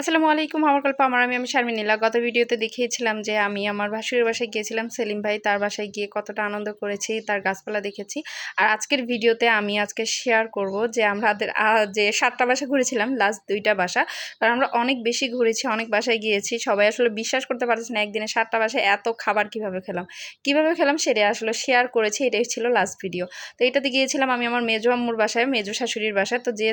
আসসালামু আলাইকুম, আমার গল্প আমার আমি আমি শারমিনীলা। গত ভিডিওতে দেখিয়েছিলাম যে আমি আমার ভাসুরের বাসায় গিয়েছিলাম, সেলিম ভাই তার বাসায় গিয়ে কতটা আনন্দ করেছি, তার গাছপালা দেখেছি। আর আজকের ভিডিওতে আমি আজকে শেয়ার করব যে আমরা যে সাতটা বাসা ঘুরেছিলাম লাস্ট দুইটা বাসা। কারণ আমরা অনেক বেশি ঘুরেছি, অনেক বাসায় গিয়েছি। সবাই আসলে বিশ্বাস করতে পারছে না, একদিনে সাতটা বাসায় এত খাবার কীভাবে খেলাম। কীভাবে খেলাম সেটা আসলে শেয়ার করেছি, এটাই ছিল লাস্ট ভিডিও তো এটাতে গিয়েছিলাম আমি আমার মেজো আম্মুর বাসায়, মেজো শাশুড়ির বাসায়। তো যে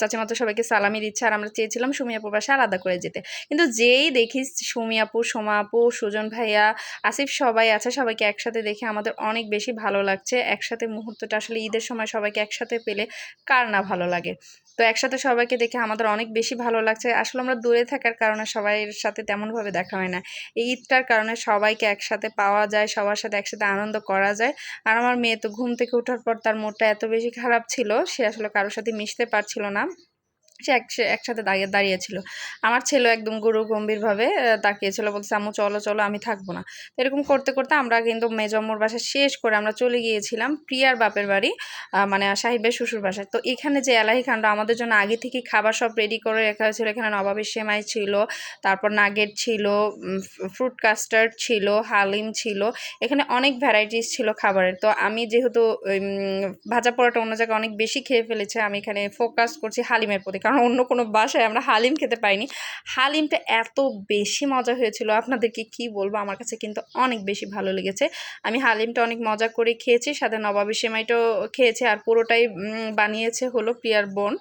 চাচিমাতো সবাইকে সালামি দিচ্ছে। আর আমরা চেয়েছিলাম সুমিয়াপুর বাসায় আলাদা করে যেতে। কিন্তু যেই দেখি সুমি আপু, সোমা আপু, সুজন ভাইয়া, আসিফ সবাই আছে, সবাইকে একসাথে দেখে আমাদের অনেক বেশি ভালো লাগছে। একসাথে মুহূর্তটা আসলে ঈদের সময় সবাইকে একসাথে পেলে কার না ভালো লাগে? তো একসাথে সবাইকে দেখে আমাদের অনেক বেশি ভালো লাগছে। আসলে আমরা দূরে থাকার কারণে সবাইয়ের সাথে তেমনভাবে দেখা হয় না। এই ঈদটার কারণে সবাইকে একসাথে পাওয়া যায়, সবার সাথে একসাথে আনন্দ করা যায়। আর আমার মেয়ে তো ঘুম থেকে ওঠার পর তার মোডটা এত বেশি খারাপ ছিল, সে আসলে কারোর সাথে মিশতে পারছিল না। সে এক একসাথে দাঁড়িয়ে, দাঁড়িয়েছিল। আমার ছেলে একদম গুরু গম্ভীরভাবে তাকিয়েছিল বলছে আম্মু, চলো চলো, আমি থাকব না। এরকম করতে করতে আমরা কিন্তু মেজম্মর বাসা শেষ করে আমরা চলে গিয়েছিলাম প্রিয়ার বাপের বাড়ি মানে সাহিবের শ্বশুর বাসায়। তো এখানে যে এলাহি খান্ড আমাদের জন্য আগে থেকে খাবার সব রেডি করে রাখা হয়েছিল। এখানে নবাবের সেমাই ছিল, তারপর নাগেট ছিল ফ্রুট কাস্টার্ড ছিল, হালিম ছিল। এখানে অনেক ভ্যারাইটিস ছিল খাবারের। তো আমি যেহেতু ভাজা পরোটা অন্য জায়গায় অনেক বেশি খেয়ে ফেলেছে, আমি এখানে ফোকাস করছি হালিমের প্রতি। কারণ অন্য কোনো বাসায় আমরা হালিম খেতে পাইনি। হালিমটা এত বেশি মজা হয়েছিল। আপনাদেরকে কি বলব? আমার কাছে কিন্তু অনেক বেশি ভালো লেগেছে। আমি হালিমটা অনেক মজা করে খেয়েছি। সাথে নবাবী সেমাইটাও খেয়েছি আর পুরোটাই বানিয়েছে হলো পিয়ার বোন।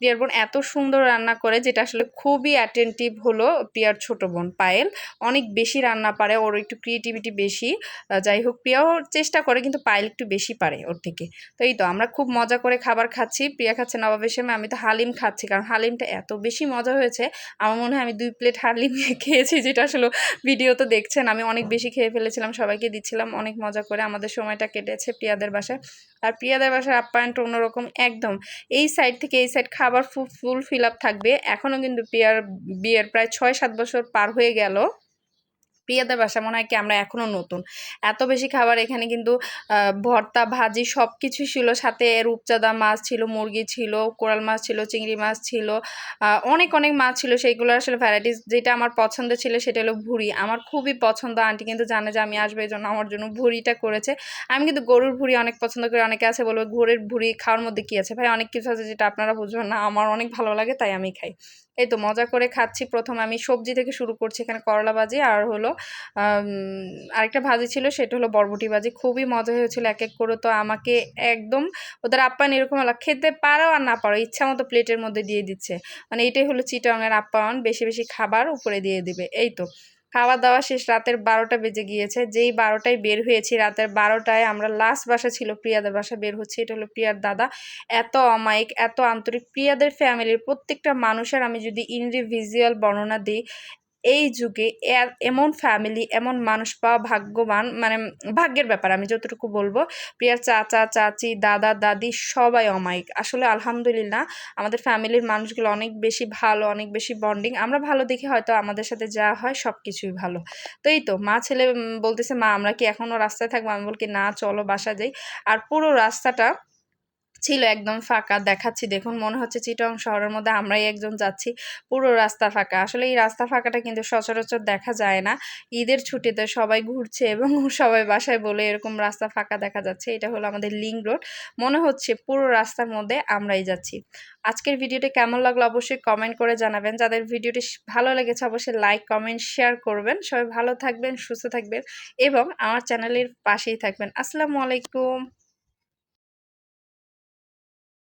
পিয়ার বোন এত সুন্দর রান্না করে, যেটা আসলে খুবই অ্যাটেন্টিভ হলো পিয়ার ছোট বোন পায়েল। অনেক বেশি রান্না পারে, ওর একটু ক্রিয়েটিভিটি বেশি। যাই হোক, প্রিয়াও চেষ্টা করে, কিন্তু পায়েল একটু বেশি পারে ওর থেকে। তো এই তো, আমরা খুব মজা করে খাবার খাচ্ছি। প্রিয়া খাচ্ছে নবাবের সেমাই আমি তো হালিম খাচ্ছি, কারণ হালিমটা এত বেশি মজা হয়েছে। আমার মনে হয় আমি দুই প্লেট হালিম খেয়েছি, যেটা আসলে ভিডিও তো দেখছেন। আমি অনেক বেশি খেয়ে ফেলেছিলাম, সবাইকে দিচ্ছিলাম, অনেক মজা করে। আমাদের সময়টা কেটেছে প্রিয়াদের বাসায়। আর প্রিয়াদের বাসার আপ্যায়নটা অন্যরকম একদম। এই সাইড থেকে এই সাইড খাবার ফুল ফিল আপ থাকবে। এখনও কিন্তু প্রিয়ার বিয়ের প্রায় ছয় সাত বছর পার হয়ে গেল। প্রিয়াদের বাসা, মনে হয় কি আমরা এখনও নতুন। এত বেশি খাবার এখানে কিন্তু ভর্তা, ভাজি সব কিছু ছিল। সাথে রূপচাঁদা মাছ ছিল, মুরগি ছিল, কোরাল মাছ ছিল, চিংড়ি মাছ ছিল অনেক অনেক মাছ ছিল। সেইগুলো আসলে ভ্যারাইটিস যেটা আমার পছন্দ ছিল সেটা হলো ভুড়ি। আমার খুবই পছন্দ। আন্টি কিন্তু জানে যে আমি আসব এই জন্য আমার জন্য ভুড়িটা করেছে। আমি কিন্তু গরুর ভুড়ি অনেক পছন্দ করি। অনেকে আছে বলব, ঘোরের ভুড়ি খাওয়ার মধ্যে কী আছে? ভাই, অনেক কিছু আছে যেটা আপনারা বুঝবেন না। আমার অনেক ভালো লাগে, তাই আমি খাই। এই তো মজা করে খাচ্ছি। প্রথম আমি সবজি থেকে শুরু করছি এখানে করলা ভাজি আর হলো আরেকটা ভাজি ছিল সেটা হলো বরবটি ভাজি। খুবই মজা হয়েছিল এক এক করে। তো আমাকে একদম ওদের আপ্যায়ন এরকম খেতে পারো আর না পারো, ইচ্ছা মতো প্লেটের মধ্যে দিয়ে দিচ্ছে। মানে এটাই হলো চিটাংয়ের আপ্যায়ন বেশি বেশি খাবার উপরে দিয়ে দিবে। এই তো। খাওয়া দাওয়া শেষ রাতের বারোটা বেজে গিয়েছে। যেই বারোটায় বের হয়েছি, রাতের বারোটায় আমরা লাস্ট বাসা ছিল প্রিয়াদের বাসা। বের হচ্ছে, এটা হলো প্রিয়ার দাদা। এত অমায়িক, এত আন্তরিক। প্রিয়াদের ফ্যামিলির প্রত্যেকটা মানুষের আমি যদি ইনডিভিজুয়াল বর্ণনা দিই এই যুগে এমন ফ্যামিলি এমন মানুষ পাওয়া ভাগ্যবান মানে ভাগ্যের ব্যাপার আমি যতটুকু বলব। প্রিয়ার চাচা, চাচি, দাদা, দাদি সবাই অমায়িক। আসলে আলহামদুলিল্লাহ আমাদের ফ্যামিলির মানুষগুলো অনেক বেশি ভালো, অনেক বেশি বন্ডিং আমরা ভালো দেখে হয়তো আমাদের সাথে যা হয় সব কিছুই ভালো। তো এই তো, মা, ছেলে বলতেছে, মা, আমরা কি এখনও রাস্তায় থাকব? আমি বলকি, না, চলো বাসা যাই। আর পুরো রাস্তাটা ছিল একদম ফাঁকা। দেখাচ্ছি, দেখুন, মনে হচ্ছে চিটং শহরের মধ্যে আমরাই একজন যাচ্ছি। পুরো রাস্তা ফাঁকা। আসলে এই রাস্তা ফাঁকাটা কিন্তু সচরাচর দেখা যায় না। ঈদের ছুটিতে সবাই ঘুরছে এবং সবাই বাসায় বলে এরকম রাস্তা ফাঁকা দেখা যাচ্ছে। এটা হলো আমাদের লিঙ্ক রোড। মনে হচ্ছে পুরো রাস্তার মধ্যে আমরাই যাচ্ছি। আজকের ভিডিওটি কেমন লাগল অবশ্যই কমেন্ট করে জানাবেন। যাদের ভিডিওটি ভালো লেগেছে অবশ্যই লাইক, কমেন্ট, শেয়ার করবেন। সবাই ভালো থাকবেন, সুস্থ থাকবেন এবং আমার চ্যানেলের পাশেই থাকবেন। আসসালামু আলাইকুম।